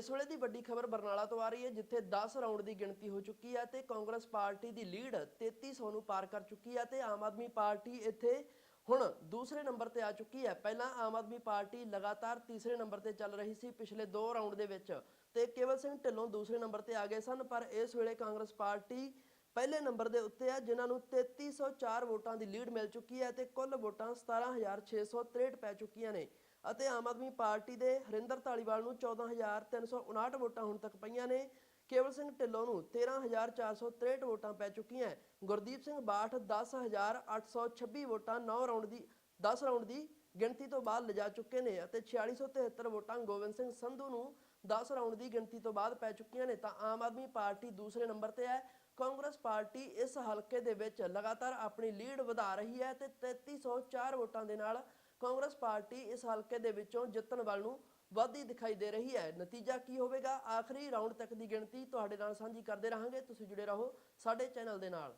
ਇਸ ਵੇਲੇ ਦੀ ਵੱਡੀ ਖਬਰ ਬਰਨਾਲਾ ਤੋਂ ਆ ਰਹੀ ਹੈ, ਜਿੱਥੇ 10 ਰਾਉਂਡ ਦੀ ਗਿਣਤੀ ਹੋ ਚੁੱਕੀ ਹੈ ਤੇ ਕਾਂਗਰਸ ਪਾਰਟੀ ਦੀ ਲੀਡ 3300 ਨੂੰ ਪਾਰ ਕਰ ਚੁੱਕੀ ਹੈ ਤੇ ਆਮ ਆਦਮੀ ਪਾਰਟੀ ਇੱਥੇ ਹੁਣ ਦੂਸਰੇ ਨੰਬਰ ਤੇ ਆ ਚੁੱਕੀ ਹੈ। ਪਹਿਲਾਂ ਆਮ ਆਦਮੀ ਪਾਰਟੀ ਲਗਾਤਾਰ ਤੀਸਰੇ ਨੰਬਰ ਤੇ ਚੱਲ ਰਹੀ ਸੀ ਪਿਛਲੇ ਦੋ ਰਾਉਂਡ ਦੇ ਵਿੱਚ ਤੇ ਕੇਵਲ ਸਿੰਘ ਢਿੱਲੋਂ ਦੂਸਰੇ ਨੰਬਰ ਤੇ ਆ ਗਏ ਸਨ, ਪਰ ਇਸ ਵੇਲੇ ਕਾਂਗਰਸ ਪਾਰਟੀ ਪਹਿਲੇ ਨੰਬਰ ਦੇ ਉੱਤੇ ਹੈ ਜਿਨ੍ਹਾਂ ਨੂੰ 3304 ਵੋਟਾਂ ਦੀ ਲੀਡ ਮਿਲ ਚੁੱਕੀ ਹੈ ਤੇ ਕੁੱਲ ਵੋਟਾਂ 17663 ਪੈ ਚੁੱਕੀਆਂ ਨੇ ਅਤੇ ਆਮ ਆਦਮੀ ਪਾਰਟੀ ਦੇ ਹਰਿੰਦਰ ਧਾਲੀਵਾਲ ਨੂੰ 14359 ਵੋਟਾਂ ਹੁਣ ਤੱਕ ਪਈਆਂ ਨੇ। ਕੇਵਲ ਸਿੰਘ ਢਿੱਲੋਂ ਨੂੰ 13463 ਵੋਟਾਂ ਪੈ ਚੁੱਕੀਆਂ ਗੁਰਦੀਪ ਸਿੰਘ ਬਾਠ 10826 ਵੋਟਾਂ 9 ਰਾਉਂਡ ਦੀ 10 ਰਾਉਂਡ ਦੀ ਗਿਣਤੀ ਤੋਂ ਬਾਅਦ ਲਿਜਾ ਚੁੱਕੇ ਨੇ ਅਤੇ 4673 ਵੋਟਾਂ ਗੋਬਿੰਦ ਸਿੰਘ ਸੰਧੂ ਨੂੰ 10 ਰਾਉਂਡ ਦੀ ਗਿਣਤੀ ਤੋਂ ਬਾਅਦ ਪੈ ਚੁੱਕੀਆਂ ਨੇ। ਤਾਂ ਆਮ ਆਦਮੀ ਪਾਰਟੀ ਦੂਸਰੇ ਨੰਬਰ ਤੇ ਹੈ। ਕਾਂਗਰਸ ਪਾਰਟੀ ਇਸ ਹਲਕੇ ਦੇ ਵਿੱਚ ਲਗਾਤਾਰ ਆਪਣੀ ਲੀਡ ਵਧਾ ਰਹੀ ਹੈ ਤੇ 3304 ਵੋਟਾਂ ਦੇ ਨਾਲ ਕਾਂਗਰਸ ਪਾਰਟੀ ਇਸ ਹਲਕੇ ਦੇ ਵਿੱਚੋਂ ਜਿੱਤਣ ਵੱਲ ਨੂੰ ਵੱਧਦੀ ਦਿਖਾਈ ਦੇ ਰਹੀ ਹੈ। ਨਤੀਜਾ ਕੀ ਹੋਵੇਗਾ? ਆਖਰੀ ਰਾਉਂਡ ਤੱਕ ਦੀ ਗਿਣਤੀ ਤੁਹਾਡੇ ਨਾਲ ਸਾਂਝੀ ਕਰਦੇ ਰਹਾਂਗੇ। ਤੁਸੀਂ ਜੁੜੇ ਰਹੋ ਸਾਡੇ ਚੈਨਲ ਦੇ ਨਾਲ।